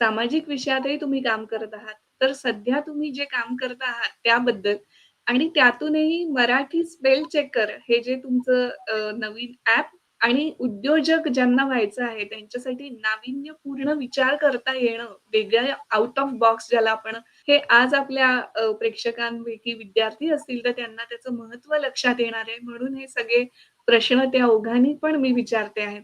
सामाजिक विषयातही तुम्ही काम करत आहात. तर सध्या तुम्ही जे काम करत आहात त्याबद्दल आणि त्यातूनही मराठी स्पेल चेकर हे जे तुमचं नवीन ऍप आणि उद्योजक ज्यांना व्हायचं आहे त्यांच्यासाठी नाविन्यपूर्ण विचार करता येणं, वेगळ्या आउट ऑफ बॉक्स ज्याला आपण हे आज आपल्या प्रेक्षकांपैकी विद्यार्थी असतील तर त्यांना त्याचं महत्त्व लक्षात येणार आहे. म्हणून हे सगळे प्रश्न त्या ओघांनी पण मी विचारते आहे.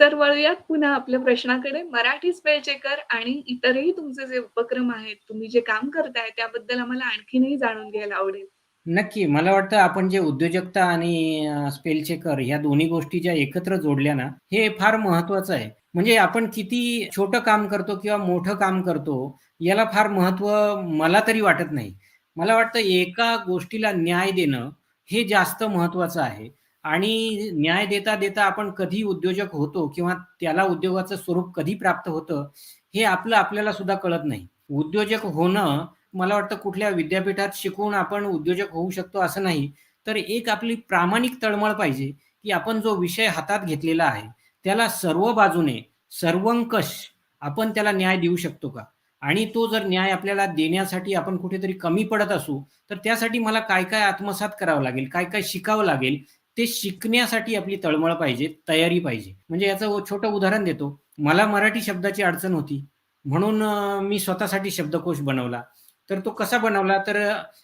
सर वळूयात पुन्हा आपल्या प्रश्नाकडे. मराठी स्पेल चेकर आणि इतरही तुमचे जे उपक्रम आहेत, तुम्ही जे काम करताय त्याबद्दल आम्हाला आणखीनही जाणून घ्यायला आवडेल. नक्की. मला वाटतं आपण जे उद्योजकता आणि स्पेलचेकर स्पेल चेकर ह्या दोन्ही गोष्टी ज्या एकत्र जोडल्या ना, हे फार महत्वाचं आहे. म्हणजे आपण किती छोटं काम करतो किंवा मोठं काम करतो, याला फार महत्त्व मला तरी वाटत नाही. मला वाटतं एका गोष्टीला न्याय देणं, हे जास्त महत्वाचं आहे. आणि न्याय देता, देता आपण कधी उद्योजक होतो किंवा त्याला उद्योगाचं स्वरूप कधी प्राप्त होतं, हे आपलं आपल्याला सुद्धा कळत नाही. उद्योजक होणं मला वाटतं कुठल्या विद्यापीठात शिकून आपण उद्योजक होऊ शकतो असं नाही. तर एक आपली प्रामाणिक तळमळ पाहिजे, की आपण जो विषय हातात घेतलेला आहे, त्याला सर्व बाजूने, सर्वंकष आपण त्याला न्याय देऊ शकतो का? आणि तो जर न्याय आपल्याला देण्यासाठी आपण कुठेतरी कमी पडत असू, तर त्यासाठी मला काय-काय आत्मसात करावं लागेल, काय-काय शिकावं लागेल, ते शिकण्यासाठी आपली तळमळ पाहिजे, तयारी पाहिजे. म्हणजे याचं छोटं उदाहरण देतो. मला मराठी शब्दाची अडचण होती. म्हणून मी स्वतःसाठी शब्दकोश बनवला. तर तो कसा बनवला तर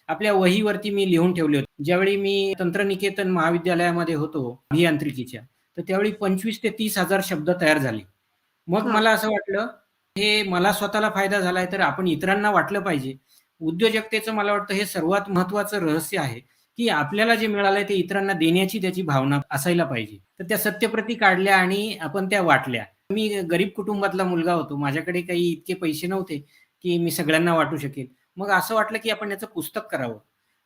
आपल्या वहीवरती मी लिहून ठेवले होते. ज्यावेळी मी तंत्रनिकेतन महाविद्यालयामध्ये होतो अभियांत्रिकीच्या, तर त्यावेळी 25 ते 30,000 शब्द तयार झाले. मग. मला असं वाटलं, हे मला स्वतःला फायदा झालाय तर आपण इतरांना वाटलं पाहिजे. उद्योजकतेचं मला वाटतं हे सर्वात महत्त्वाचं रहस्य आहे, की आपल्याला जे मिळालंय ते इतरांना देण्याची त्याची भावना असायला पाहिजे. तर त्या सत्यप्रती काढल्या आणि आपण त्या वाटल्या. मी गरीब कुटुंबातला मुलगा होतो. माझ्याकडे काही इतके पैसे नव्हते, की मी सगळ्यांना वाटू शकेल. मग असं वाटलं, की आपण याचं पुस्तक करावं.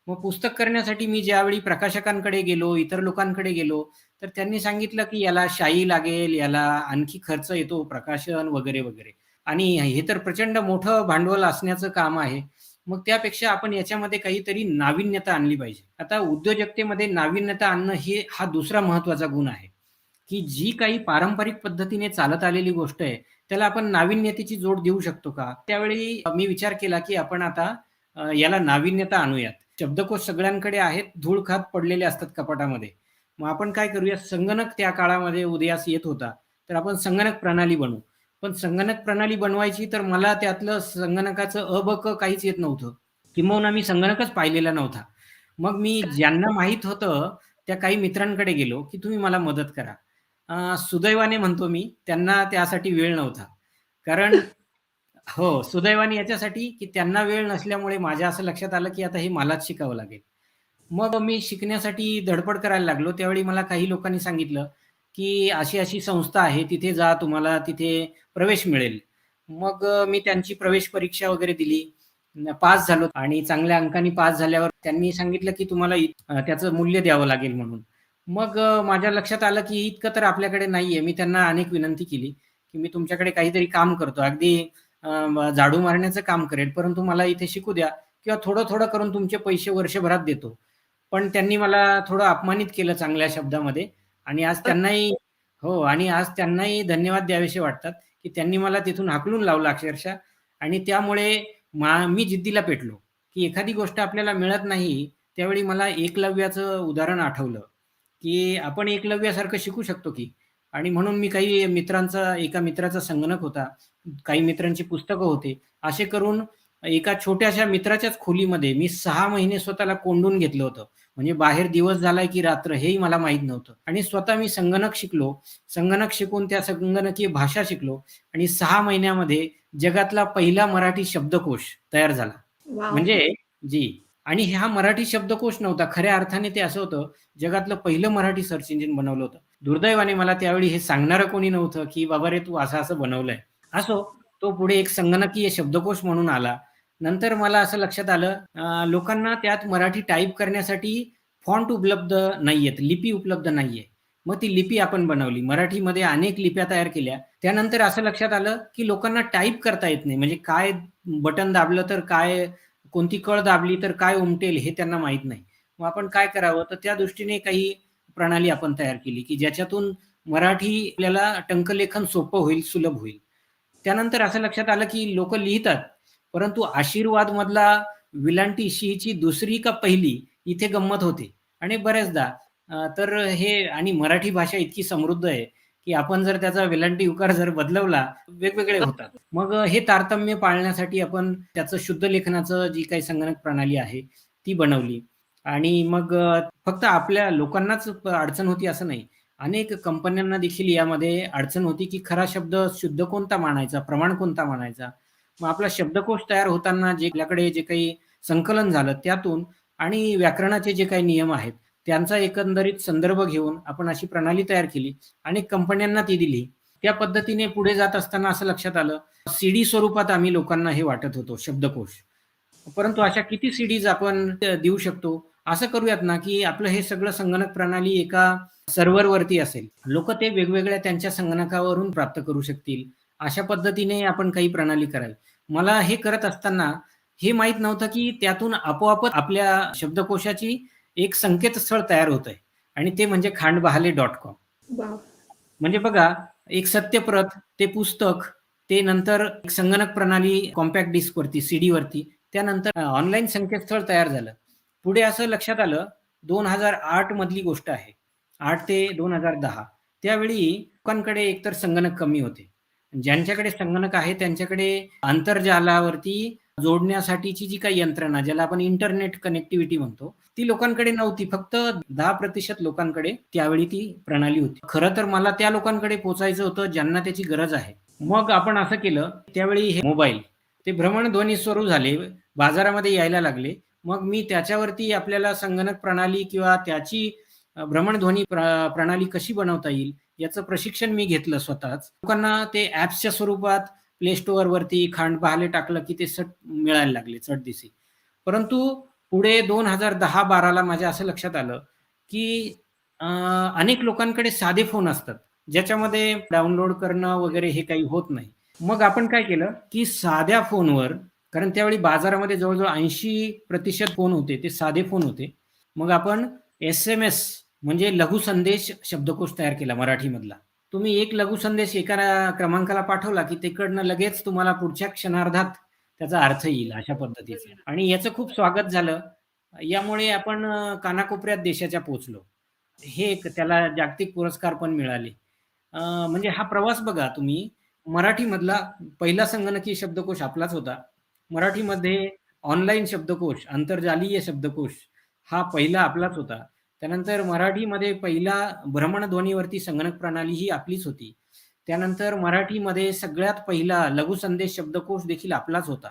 मग पुस्तक करण्यासाठी मी ज्यावेळी प्रकाशकांकडे गेलो, इतर लोकांकडे गेलो, तर त्यांनी सांगितलं, की याला शाई लागेल, याला आणखी खर्च येतो, प्रकाशन वगैरे, वगैरे. आणि हे तर प्रचंड मोठं भांडवल असण्याचं काम आहे. मग त्यापेक्षा आपण याच्यामध्ये काहीतरी नाविन्यता आणली पाहिजे. आता उद्योजकतेमध्ये नाविन्यता आणणं हे हा दुसरा महत्त्वाचा गुण आहे, की जी काही पारंपरिक पद्धतीने चालत आलेली गोष्ट आहे, त्याला आपण नाविन्यतेची जोड देऊ शकतो का? त्यावेळी मी विचार केला, की आपण आता याला नाविन्यता आणूयात. शब्दकोश सगळ्यांकडे आहेत, धूळ खात पडलेले असतात कपाटामध्ये. मग आपण काय करूया, संगणक त्या काळामध्ये उदयास येत होता, तर आपण संगणक प्रणाली बनवू. पण संगणक प्रणाली बनवायची तर मला त्यातलं संगणकाचं अबक काहीच येत नव्हतं. किंबहुना मी संगणकच पाहिलेला नव्हता. मग मी ज्यांना माहीत होतं, त्या काही मित्रांकडे गेलो, की तुम्ही मला मदत करा. सुदैवाने म्हणतो मी, त्यांना त्यासाठी वेळ नव्हता. कारण हो, सुदैवाने याच्यासाठी, की त्यांना वेळ नसल्यामुळे माझ्या असं लक्षात आलं, की आता हे मलाच शिकावं लागेल. मग मी शिकण्यासाठी धडपड करायला लागलो. त्यावेळी मला काही लोकांनी सांगितलं, की अशी-अशी संस्था आहे, तिथे जा, तुम्हाला तिथे प्रवेश मिळेल. मग मी त्यांची प्रवेश परीक्षा वगैरे दिली. पास झालो आणि चांगल्या अंकांनी पास झाल्यावर त्यांनी सांगितलं, की तुम्हाला इ त्याचं मूल्य द्यावं लागेल म्हणून. मग माझ्या लक्षात आलं, की इतकं तर आपल्याकडे नाहीये. मी त्यांना अनेक विनंती केली, की मी तुमच्याकडे काहीतरी काम करतो. अगदी झाडू मारण्याचं काम करेल, परंतु मला इथे शिकू द्या किंवा थोडं-थोडं करून तुमचे पैसे वर्षभरात देतो. पण त्यांनी मला थोडं अपमानित केलं चांगल्या शब्दामध्ये आणि आज त्यांनाही हो आणि आज त्यांनाही धन्यवाद द्यावेसे वाटतात, की त्यांनी मला तिथून हाकलून लावलं अक्षरशः आणि त्यामुळे मी जिद्दीला पेटलो, की एखादी गोष्ट आपल्याला मिळत नाही, त्यावेळी मला एकलव्याचं उदाहरण आठवलं, की आपण एकलव्यासारखं शिकू शकतो की आणि म्हणून मी काही मित्रांचा एका मित्राचा संगणक होता, काही मित्रांची पुस्तकं होते. असे करून एका छोट्याशा मित्राच्याच खोलीमध्ये मी सहा महिने स्वतःला कोंडून घेतलं होतं. म्हणजे बाहेर दिवस झालाय की रात्र हेही मला माहीत नव्हतं आणि स्वतः मी संगणक शिकलो. संगणक शिकून त्या संगणकीय भाषा शिकलो आणि 6 महिन्यामध्ये जगातला पहिला मराठी शब्दकोश तयार झाला. म्हणजे जी आणि हा मराठी शब्दकोश नव्हता. खऱ्या अर्थाने ते असं होतं, जगातलं पहिलं मराठी सर्च इंजिन बनवलं होतं. दुर्दैवाने मला त्यावेळी हे सांगणारं कोणी नव्हतं, की "बाबा रे, तू असं-असं बनवलंय." असो, तो पुढे एक संगणकीय शब्दकोश म्हणून आला. नंतर मला असं लक्षात आलं लोकांना त्यात मराठी टाईप करण्यासाठी फॉन्ट उपलब्ध नाही आहेत लिपी उपलब्ध नाहीये. मग ती लिपी आपण बनवली. मराठीमध्ये अनेक लिप्या तयार केल्या. त्यानंतर असं लक्षात आलं, की लोकांना टाईप करता येत नाही. म्हणजे काय बटन दाबलं तर काय कोणती कळ दाबली तर काय उमटेल हे त्यांना माहीत नाही. मग आपण काय करावं? तर त्या दृष्टीने काही प्रणाली आपण तयार केली, की ज्याच्यातून मराठी आपल्याला टंकलेखन सोपं होईल, सुलभ होईल. त्यानंतर असं लक्षात आलं, की लोक लिहितात, परंतु आशीर्वाद मधला विलांटी शी दुसरी का पहिली इथे गंमत होते आणि बऱ्याचदा तर हे आणि मराठी भाषा इतकी समृद्ध आहे, की आपण जर त्याचा वेलांटी उकार जर बदलवला, वेगवेगळे होतात. मग हे तारतम्य पाळण्यासाठी आपण त्याचं शुद्ध लेखनाचं जी काही संगणक प्रणाली आहे, ती बनवली आणि मग फक्त आपल्या लोकांनाच अडचण होती असं नाही. अनेक कंपन्यांना देखील यामध्ये अडचण होती, की खरा शब्द शुद्ध कोणता मानायचा, प्रमाण कोणता मानायचा. मग आपला शब्दकोश तयार होताना जे आपल्याकडे जे काही संकलन झालं त्यातून आणि व्याकरणाचे जे काही नियम आहेत, त्यांचा एकंदरीत संदर्भ घेऊन आपण अशी प्रणाली तयार केली आणि कंपन्यांना ती दिली. त्या पद्धतीने पुढे जात असताना असं लक्षात आलं, सीडी स्वरूपात आम्ही लोकांना हे वाटत होतो शब्दकोश. परंतु अशा किती सीडीज आपण देऊ शकतो? असं करूयात ना, की आपलं हे सगळं संगणक प्रणाली एका सर्व्हरवरती असेल. लोक ते वेगवेगळ्या त्यांच्या संगणकावरून प्राप्त करू शकतील. अशा पद्धतीने आपण काही प्रणाली करावी. मला हे करत असताना हे माहीत नव्हतं, की त्यातून आपोआपच आपल्या शब्दकोशाची एक संकेतस्थळ तयार होतंय आणि ते म्हणजे खांडबहाले.com. वॉव! म्हणजे बघा, एक सत्यप्रत, ते पुस्तक, ते नंतर एक संगणक प्रणाली कॉम्पॅक्ट डिस्कवरती, सीडीवरती, त्यानंतर ऑनलाईन संकेतस्थळ तयार झालं. पुढे असं लक्षात आलं 2008 मधली गोष्ट आहे. 8 ते 2010 त्यावेळी लोकांकडे एकतर संगणक कमी होते. ज्यांच्याकडे संगणक आहे त्यांच्याकडे आंतरजालावरती जोडण्यासाठीची जी काही यंत्रणा ज्याला आपण इंटरनेट कनेक्टिव्हिटी म्हणतो, ती लोकांकडे नव्हती. फक्त 10% लोकांकडे त्यावेळी ती प्रणाली होती. खरं तर मला त्या लोकांकडे पोहोचायचं होतं ज्यांना त्याची गरज आहे. मग आपण असं केलं, त्यावेळी हे मोबाईल ते भ्रमणध्वनी स्वरूप झाले, बाजारामध्ये यायला लागले. मग मी त्याच्यावरती आपल्याला संगणक प्रणाली किंवा त्याची भ्रमणध्वनी प्र प्रणाली कशी बनवता येईल याचं प्रशिक्षण मी घेतलं स्वतःच. लोकांना ते ऍप्सच्या स्वरूपात प्ले स्टोर वरती खांड खांडबहाले टाकलं, की ते सट मिळायला लागले चट चटदिशी. परंतु पुढे दोन हजार दहा बाराला माझ्या असं लक्षात आलं, की अनेक लोकांकडे साधे फोन असतात, ज्याच्यामध्ये डाउनलोड करणं वगैरे हे काही होत नाही. मग आपण काय केलं, की साध्या फोनवर कारण त्यावेळी बाजारामध्ये जवळ-जवळ 80% फोन होते, ते साधे फोन होते. मग आपण एस-एम-एस म्हणजे लघु संदेश शब्दकोश तयार केला मराठीमधला. तुम्ही एक लघु संदेश एका क्रमांकाला पाठवला, की तिकडनं लगेच तुम्हाला पुढच्या क्षणार्धात त्याचा अर्थ येईल अशा पद्धतीचा आणि याचं खूप स्वागत झालं. यामुळे आपण कानाकोपऱ्यात देशाच्या पोहोचलो. हे एक त्याला जागतिक पुरस्कार पण मिळाले. म्हणजे हा प्रवास बघा तुम्ही मराठीमधला पहिला संगणकीय शब्दकोश आपलाच होता. मराठीमध्ये ऑनलाईन शब्दकोश, आंतरजालीय शब्दकोश हा पहिला आपलाच होता. त्यानंतर मराठीमध्ये पहिला भ्रमणध्वनीवरती संगणक प्रणाली ही आपलीच होती. त्यानंतर मराठीमध्ये सगळ्यात पहिला लघुसंदेश शब्दकोश देखील आपलाच होता.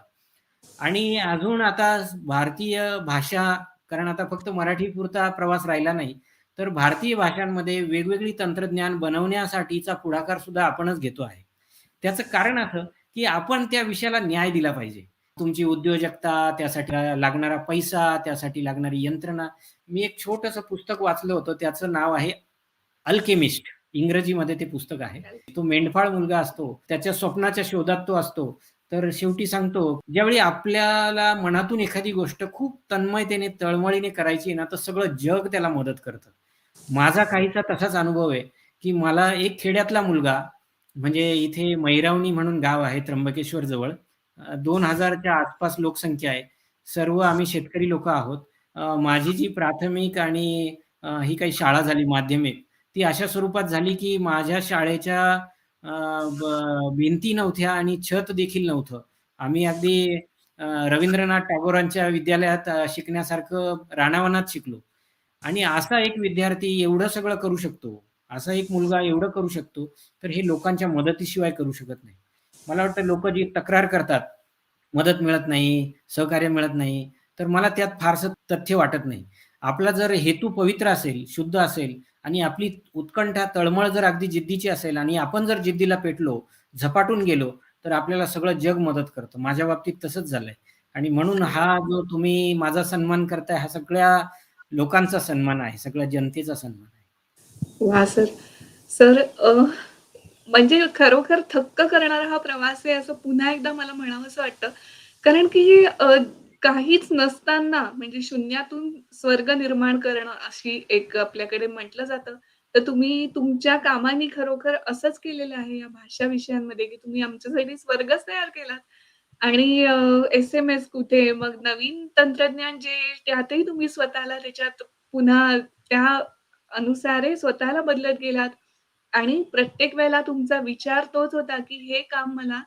आणि अजून आता भारतीय भाषा कारण आता फक्त मराठीपुरता प्रवास राहिला नाही, तर भारतीय भाषांमध्ये वेगवेगळी तंत्रज्ञान बनवण्यासाठीचा पुढाकार सुद्धा आपणच घेतो आहे. त्याचं कारण असं, की आपण त्या विषयाला न्याय दिला पाहिजे. तुमची उद्योजकता, त्यासाठी लागणारा पैसा, त्यासाठी लागणारी यंत्रणा. मी एक छोटस पुस्तक वाचलं होतं, त्याचं नाव आहे अल्केमिस्ट. इंग्रजीमध्ये ते पुस्तक आहे. तो मेंढपाळ मुलगा असतो, त्याच्या स्वप्नाच्या शोधात तो असतो. तर शेवटी सांगतो, ज्यावेळी आपल्याला मनातून एखादी गोष्ट खूप तन्मयतेने, तळमळीने करायची आहे ना, तर सगळं जग त्याला मदत करतं. माझा काहीचा तसाच अनुभव आहे, की मला एक खेड्यातला मुलगा म्हणजे इथे मैरावणी म्हणून गाव आहे त्र्यंबकेश्वर जवळ. अ, 2000 च्या आसपास लोकसंख्या आहे. सर्व आम्ही शेतकरी लोक आहोत. माझी जी प्राथमिक आणि ही काही शाळा झाली माध्यमिक, ती अशा स्वरूपात झाली, की माझ्या शाळेच्या भिंती नव्हत्या आणि छत देखील नव्हतं. आम्ही अगदी रवींद्रनाथ टागोरांच्या विद्यालयात शिकण्यासारखं राणावनात शिकलो. आणि असा एक विद्यार्थी एवढं सगळं करू शकतो, असा एक मुलगा एवढं करू शकतो, तर हे लोकांच्या मदतीशिवाय करू शकत नाही. मला वाटतं लोक जी तक्रार करतात, मदत मिळत नाही, सहकार्य मिळत नाही, तर मला त्यात फारसं तथ्य वाटत नाही. आपला जर हेतू पवित्र असेल, शुद्ध असेल आणि आपली उत्कंठा, तळमळ जर अगदी जिद्दीची असेल आणि आपण जर जिद्दीला पेटलो, झपाटून गेलो, तर आपल्याला सगळं जग मदत करतं. माझ्या बाबतीत तसंच झालंय आणि म्हणून हा जो तुम्ही माझा सन्मान करताय, हा सगळ्या लोकांचा सन्मान आहे. सगळ्या जनतेचा सन्मान आहे. वा सर. सर म्हणजे खरोखर थक्क करणारा हा प्रवास आहे असं पुन्हा एकदा मला म्हणावं असं वाटतं. कारण की काहीच नसताना म्हणजे शून्यातून स्वर्ग निर्माण करणं अशी एक आपल्याकडे म्हटलं जातं. तर तुम्ही तुमच्या कामाने खरोखर असंच केलेलं आहे या भाषा विषयांमध्ये, की तुम्ही आमच्यासाठी स्वर्गच तयार केलात. आणि एस-एम-एस कुठे, मग नवीन तंत्रज्ञान जे त्यातही तुम्ही स्वतःला त्याच्यात पुन्हा त्या अनुसारे स्वतःला बदलत गेलात. आणि प्रत्येक वेळेला तुमचा विचार तोच होता, की हे काम मला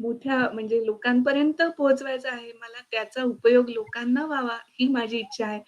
मोठ्या म्हणजे लोकांपर्यंत पोहोचवायचं आहे. मला त्याचा उपयोग लोकांना व्हावा ही माझी इच्छा आहे.